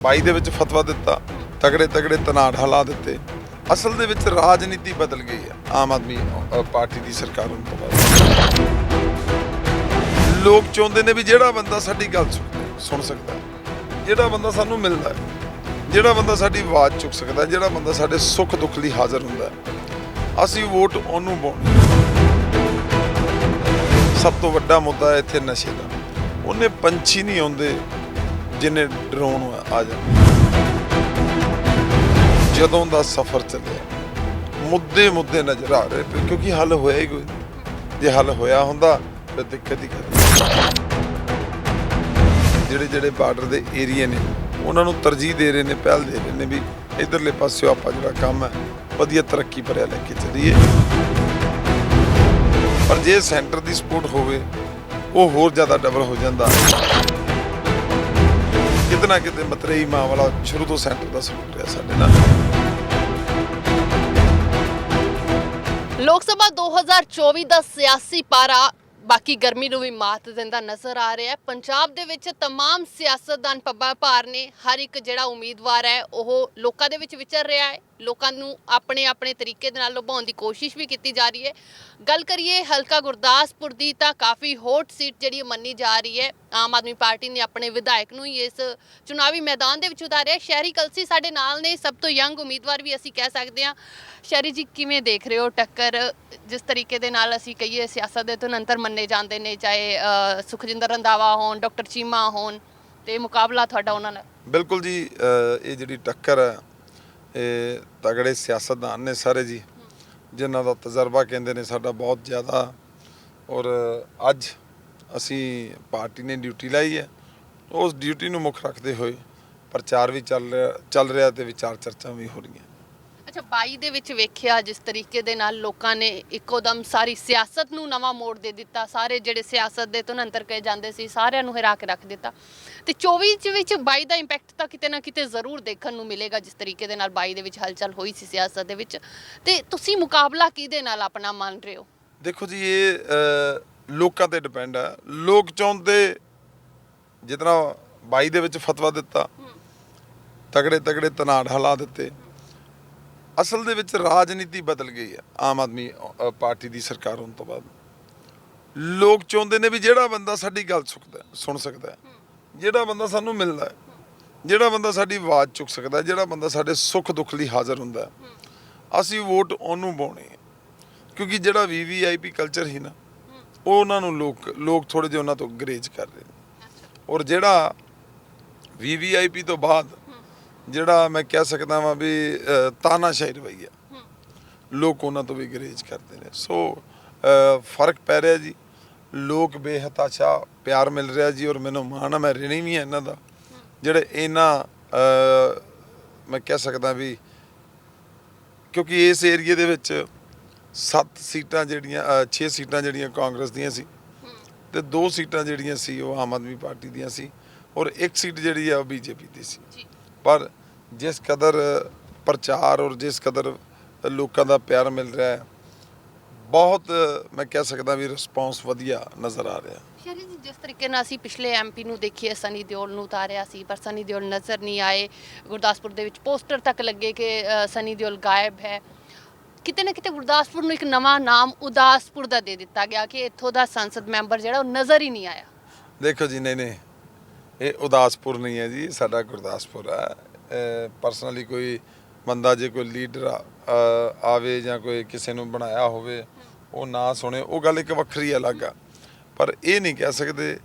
22 ਦੇ ਵਿੱਚ ਫਤਵਾ ਦਿੱਤਾ, ਤਗੜੇ ਤਗੜੇ ਤਨਾੜ ਹਲਾ ਦਿੱਤੇ। ਅਸਲ ਦੇ ਵਿੱਚ ਰਾਜਨੀਤੀ ਬਦਲ ਗਈ ਹੈ, ਆਮ ਆਦਮੀ ਪਾਰਟੀ ਦੀ ਸਰਕਾਰ ਨੂੰ ਪਤਾ ਲੋਕ ਚਾਹੁੰਦੇ ਨੇ ਵੀ ਜਿਹੜਾ ਬੰਦਾ ਸਾਡੀ ਗੱਲ ਸੁਣ- ਸੁਣ ਸਕਦਾ ਜਿਹੜਾ ਬੰਦਾ ਸਾਨੂੰ ਮਿਲਦਾ ਜਿਹੜਾ ਬੰਦਾ ਸਾਡੀ ਆਵਾਜ਼ ਚੁੱਕ ਸਕਦਾ ਜਿਹੜਾ ਬੰਦਾ ਸਾਡੇ ਸੁੱਖ ਦੁੱਖ ਲਈ ਹਾਜ਼ਰ ਹੁੰਦਾ ਅਸੀਂ ਵੋਟ ਉਹਨੂੰ ਪਾਉਣੀ ਸਭ ਤੋਂ ਵੱਡਾ ਮੁੱਦਾ ਇੱਥੇ ਨਸ਼ੇ ਦਾ। ਉਹਨੇ ਪੰਛੀ ਨਹੀਂ ਆਉਂਦੇ ਜਿੰਨੇ ਡਰੋਨ ਆ ਜਾਣ। ਜਦੋਂ ਦਾ ਸਫ਼ਰ ਚੱਲਿਆ ਮੁੱਦੇ ਮੁੱਦੇ ਨਜ਼ਰ ਆ ਰਹੇ ਪਏ, ਕਿਉਂਕਿ ਹੱਲ ਹੋਇਆ ਹੀ ਕੋਈ ਜੇ ਹੱਲ ਹੋਇਆ ਹੁੰਦਾ ਤਾਂ ਦਿੱਕਤ ਹੀ ਕਰਦੀ। ਜਿਹੜੇ ਜਿਹੜੇ ਬਾਰਡਰ ਦੇ ਏਰੀਏ ਨੇ ਉਹਨਾਂ ਨੂੰ ਤਰਜੀਹ ਦੇ ਰਹੇ ਨੇ ਪਹਿਲ ਦੇ ਰਹੇ ਨੇ ਵੀ ਇਧਰਲੇ ਪਾਸਿਓ ਆਪਾਂ ਜਿਹੜਾ ਕੰਮ ਹੈ ਵਧੀਆ ਤਰੱਕੀ ਭਰਿਆ ਲੈ ਕੇ ਚੱਲੀਏ। ਪਰ ਜੇ ਸੈਂਟਰ ਦੀ ਸਪੋਰਟ ਹੋਵੇ ਉਹ ਹੋਰ ਜ਼ਿਆਦਾ ਡਬਲ ਹੋ ਜਾਂਦਾ। ਕਿਤੇ ਨਾ ਕਿਤੇ ਮਤਰੇਈ ਮਾਂ ਵਾਲਾ ਸ਼ੁਰੂ ਤੋਂ ਸੈਂਟਰ ਦਾ ਸਪੋਰਟ ਰਿਹਾ ਸਾਡੇ ਨਾਲ ਲੋਕ ਸਭਾ 2024 ਦਾ ਸਿਆਸੀ ਪਾਰਾ ਬਾਕੀ ਗਰਮੀ ਨੂੰ ਵੀ ਮਾਤ ਦਿੰਦਾ ਨਜ਼ਰ ਆ ਰਿਹਾ ਹੈ ਪੰਜਾਬ ਦੇ ਵਿੱਚ तमाम ਸਿਆਸਤਦਾਨ ਪੱਬਾਂ ਭਾਰ ਨੇ ਹਰ ਇੱਕ ਜਿਹੜਾ ਉਮੀਦਵਾਰ ਹੈ ਉਹ ਲੋਕਾਂ ਦੇ ਵਿੱਚ ਵਿਚਰ ਰਿਹਾ ਹੈ ਲੋਕਾਂ ਨੂੰ ਆਪਣੇ ਆਪਣੇ ਤਰੀਕੇ ਦੇ ਨਾਲ ਲੁਭਾਉਣ ਦੀ ਕੋਸ਼ਿਸ਼ ਵੀ ਕੀਤੀ ਜਾ ਰਹੀ ਹੈ। ਗੱਲ ਕਰੀਏ ਹਲਕਾ ਗੁਰਦਾਸਪੁਰ ਦੀ ਤਾਂ ਕਾਫੀ ਹੌਟ ਸੀਟ ਜਿਹੜੀ ਮੰਨੀ ਜਾ ਰਹੀ ਹੈ। ਆਮ ਆਦਮੀ ਪਾਰਟੀ ਨੇ ਆਪਣੇ ਵਿਧਾਇਕ ਨੂੰ ਹੀ ਇਸ ਚੁਣਾਵੀ ਮੈਦਾਨ ਦੇ ਵਿੱਚ ਉਤਾਰਿਆ। ਸ਼ਹਿਰੀ ਕਲਸੀ ਸਾਡੇ ਨਾਲ ਨੇ, ਸਭ ਤੋਂ ਯੰਗ ਉਮੀਦਵਾਰ ਵੀ ਅਸੀਂ ਕਹਿ ਸਕਦੇ ਹਾਂ। ਸ਼ਹਿਰੀ ਜੀ, ਕਿਵੇਂ ਦੇਖ ਰਹੇ ਹੋ ਟੱਕਰ? ਜਿਸ ਤਰੀਕੇ ਦੇ ਨਾਲ ਅਸੀਂ ਕਹੀਏ ਸਿਆਸਤ ਦੇ ਧੁਰੰਤਰ ਮੰਨੇ ਜਾਂਦੇ ਨੇ, ਚਾਹੇ ਸੁਖਜਿੰਦਰ ਰੰਧਾਵਾ ਹੋਣ, ਡਾਕਟਰ ਚੀਮਾ ਹੋਣ, ਤੇ ਮੁਕਾਬਲਾ ਤੁਹਾਡਾ ਉਹਨਾਂ ਨਾਲ? ਬਿਲਕੁਲ ਜੀ ਇਹ ਜਿਹੜੀ ਟੱਕਰ ਹੈ ਇਹ ਤਗੜੇ ਸਿਆਸਤਦਾਨ ਨੇ ਸਾਰੇ ਜੀ, ਜਿਨ੍ਹਾਂ ਦਾ ਤਜਰਬਾ ਕਹਿੰਦੇ ਨੇ ਸਾਡਾ ਬਹੁਤ ਜ਼ਿਆਦਾ। ਔਰ ਅੱਜ ਅਸੀਂ ਪਾਰਟੀ ਨੇ ਡਿਊਟੀ ਲਾਈ ਹੈ। ਉਸ ਡਿਊਟੀ ਨੂੰ ਮੁੱਖ ਰੱਖਦੇ ਹੋਏ ਪ੍ਰਚਾਰ ਵੀ ਚੱਲ ਰਿਹਾ ਚੱਲ ਰਿਹਾ ਤੇ ਵਿਚਾਰ ਚਰਚਾ ਵੀ ਹੋ ਰਹੀਆਂ। ਅੱਛਾ 22 ਦੇ ਵਿੱਚ ਵੇਖਿਆ ਜਿਸ ਤਰੀਕੇ ਦੇ ਨਾਲ ਲੋਕਾਂ ਨੇ ਇੱਕੋਦਮ ਸਾਰੀ ਸਿਆਸਤ ਨੂੰ ਨਵਾਂ ਮੋੜ ਦੇ ਦਿੱਤਾ ਸਾਰੇ ਜਿਹੜੇ ਸਿਆਸਤ ਦੇ ਧੁਨੰਤਰ ਕਹੇ ਜਾਂਦੇ ਸੀ ਸਾਰਿਆਂ ਨੂੰ ਹਿਰਾ ਕੇ ਰੱਖ ਦਿੱਤਾ। ਤੇ 24 ਚ ਵਿੱਚ 22 ਦਾ ਇੰਪੈਕਟ ਤਾਂ ਕਿਤੇ ਨਾ ਕਿਤੇ ਜ਼ਰੂਰ ਦੇਖਣ ਨੂੰ ਮਿਲੇਗਾ ਜਿਸ ਤਰੀਕੇ ਦੇ ਨਾਲ 22 ਦੇ ਵਿੱਚ ਹਲਚਲ ਹੋਈ ਸੀ ਸਿਆਸਤ ਦੇ ਵਿੱਚ। ਤੇ ਤੁਸੀਂ ਮੁਕਾਬਲਾ ਕਿਹਦੇ ਨਾਲ ਆਪਣਾ ਮੰਨ ਰਹੇ ਹੋ? ਦੇਖੋ ਜੀ ਇਹ ਲੋਕਾਂ ਤੇ ਡਿਪੈਂਡ ਹੈ ਲੋਕ ਚਾਹੁੰਦੇ ਜਿਤਨਾ 22 ਦੇ ਵਿੱਚ ਫਤਵਾ ਦਿੱਤਾ ਤਗੜੇ ਤਗੜੇ ਤਨਾੜ ਹਲਾ ਦਿੱਤੇ। ਅਸਲ ਦੇ ਵਿੱਚ ਰਾਜਨੀਤੀ ਬਦਲ ਗਈ ਹੈ ਆਮ ਆਦਮੀ ਪਾਰਟੀ ਦੀ ਸਰਕਾਰ ਹੋਣ ਤੋਂ ਬਾਅਦ। ਲੋਕ ਚਾਹੁੰਦੇ ਨੇ ਵੀ ਜਿਹੜਾ ਬੰਦਾ ਸਾਡੀ ਗੱਲ ਸੁਣਦਾ ਸੁਣ ਸਕਦਾ ਜਿਹੜਾ ਬੰਦਾ ਸਾਨੂੰ ਮਿਲਦਾ ਹੈ, ਜਿਹੜਾ ਬੰਦਾ ਸਾਡੀ ਆਵਾਜ਼ ਚੁੱਕ ਸਕਦਾ ਜਿਹੜਾ ਬੰਦਾ ਸਾਡੇ ਸੁੱਖ ਦੁੱਖ ਲਈ ਹਾਜ਼ਰ ਹੁੰਦਾ ਅਸੀਂ ਵੋਟ ਉਹਨੂੰ ਪਾਉਣੀ ਹੈ। ਕਿਉਂਕਿ ਜਿਹੜਾ ਵੀਵੀਆਈਪੀ ਕਲਚਰ ਹੀ ਨਾ ਉਹ ਉਹਨਾਂ ਨੂੰ ਲੋਕ ਲੋਕ ਥੋੜੇ ਜਿਹਾ ਉਹਨਾਂ ਤੋਂ ਗਰੇਜ ਕਰ ਰਹੇ ਨੇ। ਔਰ ਜਿਹੜਾ ਵੀਵੀਆਈਪੀ ਤੋਂ ਬਾਅਦ ਜਿਹੜਾ ਮੈਂ ਕਹਿ ਸਕਦਾ ਵਾਂ ਵੀ ਤਾਨਾਸ਼ਾਹੀ ਰਵਈਆ ਲੋਕ ਉਹਨਾਂ ਤੋਂ ਵੀ ਗਰੇਜ ਕਰਦੇ ਨੇ। ਸੋ ਫ਼ਰਕ ਪੈ ਰਿਹਾ ਜੀ। ਲੋਕ ਬੇਹਤਾਸ਼ਾ ਪਿਆਰ ਮਿਲ ਰਿਹਾ ਜੀ ਔਰ ਮੈਨੂੰ ਮਾਣ ਆ ਮੈਂ ਰਿਣੀ ਵੀ ਹਾਂ ਇਹਨਾਂ ਦਾ। ਜਿਹੜੇ ਇਹਨਾਂ ਮੈਂ ਕਹਿ ਸਕਦਾ ਵੀ ਕਿਉਂਕਿ ਇਸ ਏਰੀਏ ਦੇ ਵਿੱਚ 7 ਸੀਟਾਂ ਜਿਹੜੀਆਂ 6 ਸੀਟਾਂ ਜਿਹੜੀਆਂ ਕਾਂਗਰਸ ਦੀਆਂ ਸੀ ਤੇ ਦੋ ਸੀਟਾਂ ਜਿਹੜੀਆਂ ਸੀ ਉਹ ਆਮ ਆਦਮੀ ਪਾਰਟੀ ਦੀਆਂ ਸੀ ਔਰ ਇੱਕ ਸੀਟ ਜਿਹੜੀ ਆ ਉਹ ਬੀਜੇਪੀ ਦੀ ਸੀ। ਪਰ ਜਿਸ ਕਦਰ ਪ੍ਰਚਾਰ ਔਰ ਜਿਸ ਕਦਰ ਲੋਕਾਂ ਦਾ ਪਿਆਰ ਮਿਲ ਰਿਹਾ ਹੈ ਬਹੁਤ ਮੈਂ ਕਹਿ ਸਕਦਾ ਵੀ ਰਿਸਪੌਂਸ ਵਧੀਆ ਨਜ਼ਰ ਆ ਰਿਹਾ। ਸ਼ਰੀ ਜੀ ਜਿਸ ਤਰੀਕੇ ਨਾਲ ਅਸੀਂ ਪਿਛਲੇ ਐਮਪੀ ਨੂੰ ਦੇਖੀਏ ਸਨੀ ਦਿਓਲ ਨੂੰ ਉਤਾਰਿਆ ਸੀ ਪਰ ਸਨੀ ਦਿਓਲ ਨਜ਼ਰ ਨਹੀਂ ਆਏ। ਗੁਰਦਾਸਪੁਰ ਦੇ ਵਿੱਚ ਪੋਸਟਰ ਤੱਕ ਲੱਗੇ ਕਿ ਸਨੀ ਦਿਓਲ ਗਾਇਬ ਹੈ। ਕਿਤੇ ਨਾ ਕਿਤੇ ਗੁਰਦਾਸਪੁਰ ਨੂੰ ਇੱਕ ਨਵਾਂ ਨਾਮ ਉਦਾਸਪੁਰ ਦਾ ਦੇ ਦਿੱਤਾ ਗਿਆ ਕਿ ਇੱਥੋਂ ਦਾ ਸੰਸਦ ਮੈਂਬਰ ਜਿਹੜਾ ਉਹ ਨਜ਼ਰ ਹੀ ਨਹੀਂ ਆਇਆ। ਦੇਖੋ ਜੀ ਨਹੀਂ ਨਹੀਂ। ਇਹ ਉਦਾਸਪੁਰ ਨਹੀਂ ਹੈ ਜੀ, ਸਾਡਾ ਗੁਰਦਾਸਪੁਰ ਹੈ। ਪਰਸਨਲੀ ਕੋਈ ਬੰਦਾ ਜੇ ਕੋਈ ਲੀਡਰ ਆਵੇ ਜਾਂ ਕੋਈ ਕਿਸੇ ਨੂੰ ਬਣਾਇਆ ਹੋਵੇ, ਉਹ ਨਾ ਸੁਣੇ, ਉਹ ਗੱਲ ਇੱਕ ਵੱਖਰੀ ਅਲੱਗ ਆ। ਪਰ ਇਹ ਨਹੀਂ ਕਹਿ ਸਕਦੇ,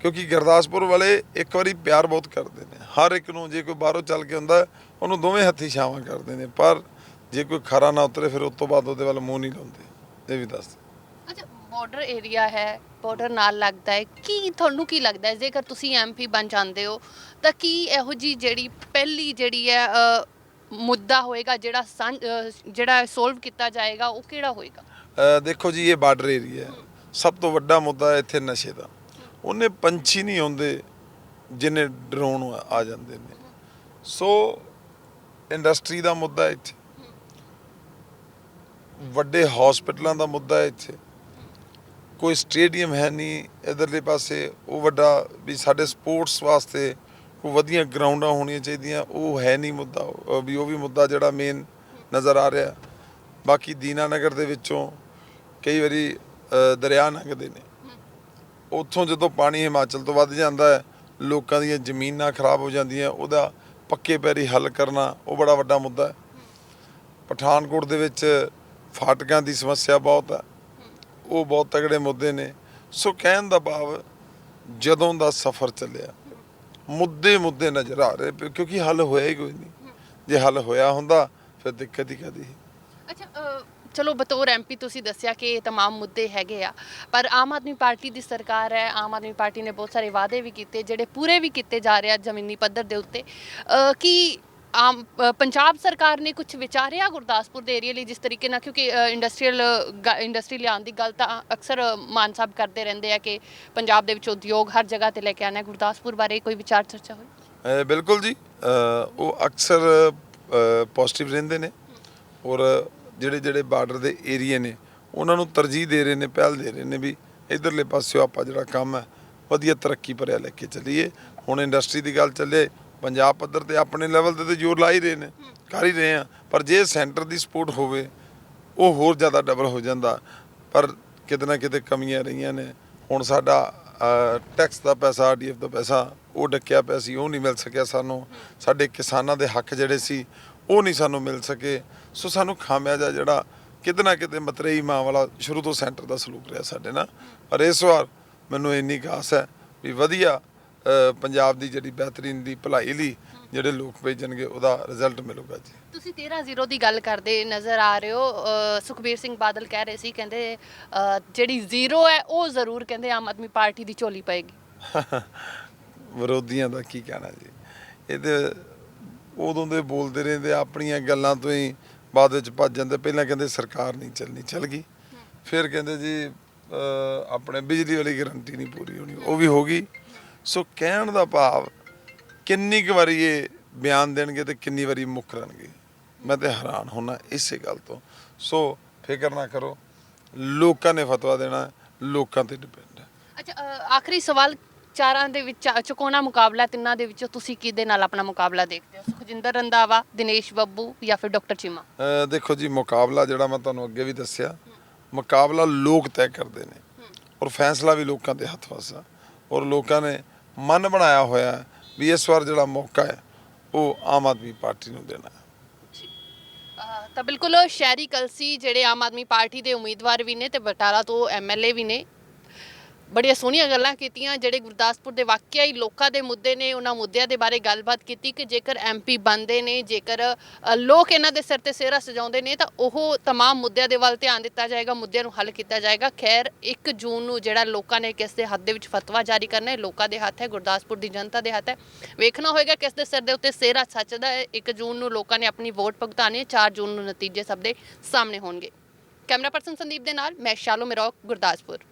ਕਿਉਂਕਿ ਗੁਰਦਾਸਪੁਰ ਵਾਲੇ ਇੱਕ ਵਾਰੀ ਪਿਆਰ ਬਹੁਤ ਕਰਦੇ ਨੇ। ਹਰ ਇੱਕ ਨੂੰ ਜੇ ਕੋਈ ਬਾਹਰੋਂ ਚੱਲ ਕੇ ਹੁੰਦਾ ਉਹਨੂੰ ਦੋਵੇਂ ਹੱਥੀ ਛਾਵਾਂ ਕਰਦੇ ਨੇ। ਪਰ ਜੇ ਕੋਈ ਖਰਾ ਨਾ ਉਤਰੇ, ਫਿਰ ਉਸ ਤੋਂ ਬਾਅਦ ਉਹਦੇ ਵੱਲ ਮੂੰਹ ਨਹੀਂ ਲਾਉਂਦੇ। ਇਹ ਵੀ ਦੱਸ ਬਾਰਡਰ ਏਰੀਆ ਹੈ ਬਾਰਡਰ ਨਾਲ ਲੱਗਦਾ ਹੈ। ਕੀ ਤੁਹਾਨੂੰ ਕੀ ਲੱਗਦਾ ਹੈ? ਜੇਕਰ ਤੁਸੀਂ ਐਮਪੀ ਬਣ ਜਾਂਦੇ ਹੋ ਤਾਂ ਕੀ ਇਹੋ ਜੀ ਜਿਹੜੀ ਪਹਿਲੀ ਜਿਹੜੀ ਹੈ ਅ, ਮੁੱਦਾ ਹੋਏਗਾ ਜਿਹੜਾ ਸਾਂਝ- ਅ, ਜਿਹੜਾ ਸੋਲਵ ਕੀਤਾ ਜਾਏਗਾ ਉਹ ਕਿਹੜਾ ਹੋਏਗਾ? ਅ, ਦੇਖੋ ਜੀ ਇਹ ਬਾਰਡਰ ਏਰੀਆ ਹੈ। ਸਭ ਤੋਂ ਵੱਡਾ ਮੁੱਦਾ ਇੱਥੇ ਨਸ਼ੇ ਦਾ। ਉਹਨੇ ਪੰਛੀ ਨਹੀਂ ਆਉਂਦੇ ਜਿੰਨੇ ਡਰੋਨ ਆ ਜਾਂਦੇ ਨੇ। ਸੋ ਇੰਡਸਟਰੀ ਦਾ ਮੁੱਦਾ ਇੱਥੇ। ਵੱਡੇ ਹਸਪੀਟਲਾਂ ਦਾ ਮੁੱਦਾ ਹੈ ਇੱਥੇ। ਕੋਈ ਸਟੇਡੀਅਮ ਹੈ ਨਹੀਂ ਇਧਰਲੇ ਪਾਸੇ। ਉਹ ਵੱਡਾ ਵੀ ਸਾਡੇ ਸਪੋਰਟਸ ਵਾਸਤੇ ਕੋਈ ਵਧੀਆ ਗਰਾਊਂਡਾਂ ਹੋਣੀਆਂ ਚਾਹੀਦੀਆਂ, ਉਹ ਹੈ ਨਹੀਂ ਮੁੱਦਾ। ਵੀ ਉਹ ਵੀ ਮੁੱਦਾ ਜਿਹੜਾ ਮੇਨ ਨਜ਼ਰ ਆ ਰਿਹਾ। ਬਾਕੀ ਦੀਨਾਨਗਰ ਦੇ ਵਿੱਚੋਂ ਕਈ ਵਾਰੀ ਦਰਿਆ ਲੰਘਦੇ ਨੇ। ਉੱਥੋਂ ਜਦੋਂ ਪਾਣੀ ਹਿਮਾਚਲ ਤੋਂ ਵੱਧ ਜਾਂਦਾ ਹੈ, ਲੋਕਾਂ ਦੀਆਂ ਜ਼ਮੀਨਾਂ ਖਰਾਬ ਹੋ ਜਾਂਦੀਆਂ, ਉਹਦਾ ਪੱਕੇ ਪੈਰੀ ਹੱਲ ਕਰਨਾ ਉਹ ਬੜਾ ਵੱਡਾ ਮੁੱਦਾ ਹੈ। ਪਠਾਨਕੋਟ ਦੇ ਵਿੱਚ ਫਾਟਕਾਂ ਦੀ ਸਮੱਸਿਆ ਬਹੁਤ ਹੈ। ਉਹ ਬਹੁਤ ਤਗੜੇ ਮੁੱਦੇ ਨੇ ਸੋ ਕਹਿਣ ਦਾ ਭਾਵ ਜਦੋਂ ਦਾ ਸਫ਼ਰ ਚੱਲਿਆ ਮੁੱਦੇ ਮੁੱਦੇ ਨਜ਼ਰ ਆ ਰਹੇ ਪਏ, ਕਿਉਂਕਿ ਹੱਲ ਹੋਇਆ ਹੀ ਕੋਈ ਨਹੀਂ ਜੇ ਹੱਲ ਹੋਇਆ ਹੁੰਦਾ ਫਿਰ ਦਿੱਕਤ ਹੀ ਕਦੀ ਅੱਛਾ ਅ, ਚਲੋ ਬਤੌਰ ਐਮਪੀ ਤੁਸੀਂ ਦੱਸਿਆ ਕਿ ਇਹ तमाम ਮੁੱਦੇ ਹੈਗੇ ਆ ਪਰ ਆਮ ਆਦਮੀ ਪਾਰਟੀ ਦੀ ਸਰਕਾਰ ਹੈ ਆਮ ਆਦਮੀ ਪਾਰਟੀ ਨੇ ਬਹੁਤ ਸਾਰੇ ਵਾਅਦੇ ਵੀ ਕੀਤੇ ਜਿਹੜੇ ਪੂਰੇ ਵੀ ਕੀਤੇ ਜਾ ਰਹੇ ਆ ਜ਼ਮੀਨੀ ਪੱਧਰ ਦੇ ਉੱਤੇ ਅ, ਕੀ ਆਮ ਅ, ਪੰਜਾਬ ਸਰਕਾਰ ਨੇ ਕੁਝ ਵਿਚਾਰਿਆ ਗੁਰਦਾਸਪੁਰ ਦੇ ਏਰੀਆ ਲਈ ਜਿਸ ਤਰੀਕੇ ਨਾਲ? ਕਿਉਂਕਿ ਇੰਡਸਟਰੀਅਲ ਇੰਡਸਟਰੀ ਲਿਆਉਣ ਦੀ ਗੱਲ ਤਾਂ ਅਕਸਰ ਮਾਨ ਸਾਹਿਬ ਕਰਦੇ ਰਹਿੰਦੇ ਆ ਕਿ ਪੰਜਾਬ ਦੇ ਵਿੱਚ ਉਦਯੋਗ ਹਰ ਜਗ੍ਹਾ ਤੇ ਲੈ ਕੇ ਆਣਾ ਗੁਰਦਾਸਪੁਰ ਬਾਰੇ ਕੋਈ ਵਿਚਾਰ ਚਰਚਾ ਹੋਈ? ਅਹ ਬਿਲਕੁਲ ਜੀ। ਅਹ ਉਹ ਅਕਸਰ ਪੋਜ਼ਿਟਿਵ ਰਹਿੰਦੇ ਨੇ ਔਰ ਜਿਹੜੇ ਜਿਹੜੇ ਬਾਰਡਰ ਦੇ ਏਰੀਏ ਨੇ ਉਹਨਾਂ ਨੂੰ ਤਰਜੀਹ ਦੇ ਰਹੇ ਨੇ ਪਹਿਲ ਦੇ ਰਹੇ ਨੇ ਵੀ ਇਧਰਲੇ ਪਾਸਿਓ ਆਪਾਂ ਜਿਹੜਾ ਕੰਮ ਹੈ ਵਧੀਆ ਤਰੱਕੀ ਭਰਿਆ ਲੈ ਕੇ ਚੱਲੀਏ। ਹੁਣ ਇੰਡਸਟਰੀ ਦੀ ਗੱਲ ਚੱਲੇ ਪੰਜਾਬ ਪੱਧਰ ਤੇ ਆਪਣੇ ਲੈਵਲ ਤੇ ਤੇ ਜ਼ੋਰ ਲਾ ਹੀ ਰਹੇ ਨੇ, ਕਰ ਹੀ ਰਹੇ ਆ। ਪਰ ਜੇ ਸੈਂਟਰ ਦੀ ਸਪੋਰਟ ਹੋਵੇ, ਉਹ ਹੋਰ ਜ਼ਿਆਦਾ ਡਬਲ ਹੋ ਜਾਂਦਾ। ਪਰ ਕਿਤੇ ਨਾ ਕਿਤੇ ਕਮੀਆਂ ਰਹੀਆਂ ਨੇ। ਹੁਣ ਸਾਡਾ ਟੈਕਸ ਦਾ ਪੈਸਾ ਆਰਡੀਐਫ ਦਾ ਪੈਸਾ, ਉਹ ਡੱਕਿਆ ਪਿਆ ਸੀ, ਉਹ ਨਹੀਂ ਮਿਲ ਸਕਿਆ ਸਾਨੂੰ। ਸਾਡੇ ਕਿਸਾਨਾਂ ਦੇ ਹੱਕ ਜਿਹੜੇ ਸੀ, ਉਹ ਨਹੀਂ ਸਾਨੂੰ ਮਿਲ ਸਕੇ। ਸੋ ਸਾਨੂੰ ਖਾਮਿਆਜਾ ਜਿਹੜਾ ਕਿਤੇ ਨਾ ਕਿਤੇ ਮਤਰੇਈ ਮਾਂ ਵਾਲਾ ਸ਼ੁਰੂ ਤੋਂ ਸੈਂਟਰ ਦਾ ਸਲੂਕ ਰਿਹਾ ਸਾਡੇ ਨਾਲ। ਪਰ ਇਸ ਵਾਰ ਮੈਨੂੰ ਇੰਨੀ ਕੁ ਆਸ ਹੈ ਵੀ ਵਧੀਆ ਪੰਜਾਬ ਦੀ ਜਿਹੜੀ ਬਿਹਤਰੀਨ ਦੀ ਭਲਾਈ ਲਈ ਜਿਹੜੇ ਲੋਕ ਭੇਜਣਗੇ ਉਹਦਾ ਰਿਜ਼ਲਟ ਮਿਲੂਗਾ ਜੀ। ਤੁਸੀਂ 13-0 ਦੀ ਗੱਲ ਕਰਦੇ ਨਜ਼ਰ ਆ ਰਹੇ ਹੋ। ਸੁਖਬੀਰ ਸਿੰਘ ਬਾਦਲ ਕਹਿ ਰਹੇ ਸੀ ਕਹਿੰਦੇ ਜਿਹੜੀ ਜ਼ੀਰੋ ਹੈ ਉਹ ਜ਼ਰੂਰ ਕਹਿੰਦੇ ਆਮ ਆਦਮੀ ਪਾਰਟੀ ਦੀ ਝੋਲੀ ਪਏਗੀ। ਵਿਰੋਧੀਆਂ ਦਾ ਕੀ ਕਹਿਣਾ ਜੀ। ਇਹ ਤੇ ਉਦੋਂ ਦੇ ਬੋਲਦੇ ਰਹਿੰਦੇ ਆਪਣੀਆਂ ਗੱਲਾਂ ਤੋਂ ਹੀ ਬਾਅਦ ਵਿੱਚ ਭੱਜ ਜਾਂਦੇ। ਪਹਿਲਾਂ ਕਹਿੰਦੇ ਸਰਕਾਰ ਨਹੀਂ ਚੱਲਣੀ ਚੱਲ ਗਈ। ਫਿਰ ਕਹਿੰਦੇ ਜੀ ਆਪਣੇ ਬਿਜਲੀ ਵਾਲੀ ਗਾਰੰਟੀ ਨਹੀਂ ਪੂਰੀ ਹੋਣੀ ਉਹ ਵੀ ਹੋ ਗਈ। ਸੋ ਕਹਿਣ ਦਾ ਭਾਵ ਕਿੰਨੀ ਕੁ ਵਾਰੀ ਇਹ ਬਿਆਨ ਦੇਣਗੇ ਤੇ ਕਿੰਨੀ ਵਾਰੀ ਮੁੱਕਰਨਗੇ ਮੈਂ ਤੇ ਹੈਰਾਨ ਹੋਣਾ ਇਸੇ ਗੱਲ ਤੋਂ। ਸੋ ਫਿਕਰ ਨਾ ਕਰੋ ਲੋਕਾਂ ਨੇ ਫਤਵਾ ਦੇਣਾ ਲੋਕਾਂ ਤੇ ਡਿਪੈਂਡ ਹੈ। ਅੱਛਾ ਆਖਰੀ ਸਵਾਲ ਚਾਰਾਂ ਦੇ ਵਿੱਚ ਚੁਕੋਣਾ ਮੁਕਾਬਲਾ ਤਿੰਨਾਂ ਦੇ ਵਿੱਚੋਂ ਤੁਸੀਂ ਕਿਹਦੇ ਨਾਲ ਆਪਣਾ ਮੁਕਾਬਲਾ ਦੇਖਦੇ ਹੋ? ਸੁਖਜਿੰਦਰ ਰੰਦਾਵਾ ਦਿਨੇਸ਼ ਬੱਬੂ ਜਾਂ ਫਿਰ ਡਾਕਟਰ ਚੀਮਾ? ਦੇਖੋ ਜੀ ਮੁਕਾਬਲਾ ਜਿਹੜਾ ਮੈਂ ਤੁਹਾਨੂੰ ਅੱਗੇ ਵੀ ਦੱਸਿਆ ਮੁਕਾਬਲਾ ਲੋਕ ਤੈਅ ਕਰਦੇ ਨੇ। ਔਰ ਫੈਸਲਾ ਵੀ ਲੋਕਾਂ ਦੇ ਹੱਥ ਵਸਾ ਔਰ ਲੋਕਾਂ ਨੇ ਮਨ ਬਣਾਇਆ ਹੋਇਆ ਵੀ ਇਸ ਵਾਰ ਜਿਹੜਾ ਮੌਕਾ ਹੈ, ਉਹ ਆਮ ਆਦਮੀ ਪਾਰਟੀ ਨੂੰ ਦੇਣਾ ਹੈ। ਤਾਂ ਬਿਲਕੁਲ ਸ਼ਹਿਰੀ ਕਲਸੀ ਜਿਹੜੇ ਆਮ ਆਦਮੀ ਪਾਰਟੀ ਦੇ ਉਮੀਦਵਾਰ ਵੀ ਨੇ ਤੇ ਬਟਾਲਾ ਤੋਂ ਐਮਐਲਏ ਵੀ ਨੇ ਬੜੀਆਂ ਸੋਹਣੀਆਂ ਗੱਲਾਂ ਕੀਤੀਆਂ ਜਿਹੜੇ ਗੁਰਦਾਸਪੁਰ ਦੇ ਵਾਕਿਆ ਹੀ ਲੋਕਾਂ ਦੇ ਮੁੱਦੇ ਨੇ ਉਹਨਾਂ ਮੁੱਦਿਆਂ ਦੇ ਬਾਰੇ ਗੱਲਬਾਤ ਕੀਤੀ ਕਿ ਜੇਕਰ ਐਮਪੀ ਬਣਦੇ ਨੇ ਜੇਕਰ ਅ, ਲੋਕ ਇਹਨਾਂ ਦੇ ਸਿਰ ਤੇ ਸਿਹਰਾ ਸਜਾਉਂਦੇ ਨੇ ਤਾਂ ਉਹ तमाम ਮੁੱਦਿਆਂ ਦੇ ਵੱਲ ਧਿਆਨ ਦਿੱਤਾ ਜਾਏਗਾ ਮੁੱਦਿਆਂ ਨੂੰ ਹੱਲ ਕੀਤਾ ਜਾਏਗਾ ਖੈਰ 1 ਜੂਨ ਨੂੰ ਜਿਹੜਾ ਲੋਕਾਂ ਨੇ ਕਿਸ ਦੇ ਹੱਥ ਦੇ ਵਿੱਚ ਫਤਵਾ ਜਾਰੀ ਕਰਨਾ ਹੈ ਲੋਕਾਂ ਦੇ ਹੱਥ ਹੈ ਗੁਰਦਾਸਪੁਰ ਦੀ ਜਨਤਾ ਦੇ ਹੱਥ ਹੈ ਵੇਖਣਾ ਹੋਏਗਾ ਕਿਸ ਦੇ ਸਿਰ ਦੇ ਉੱਤੇ ਸਿਹਰਾ ਸੱਚਦਾ ਹੈ 1 ਜੂਨ ਨੂੰ ਲੋਕਾਂ ਨੇ ਆਪਣੀ ਵੋਟ ਭੁਗਤਾਣੀ ਹੈ 4 ਜੂਨ ਨੂੰ ਨਤੀਜੇ ਸਭ ਦੇ ਸਾਹਮਣੇ ਹੋਣਗੇ ਕੈਮਰਾ ਪਰਸਨ ਸੰਦੀਪ ਦੇ ਨਾਲ ਮੈਂ ਸ਼ਾਲੋ ਮਿਰੋਕ ਗੁਰਦਾਸਪੁਰ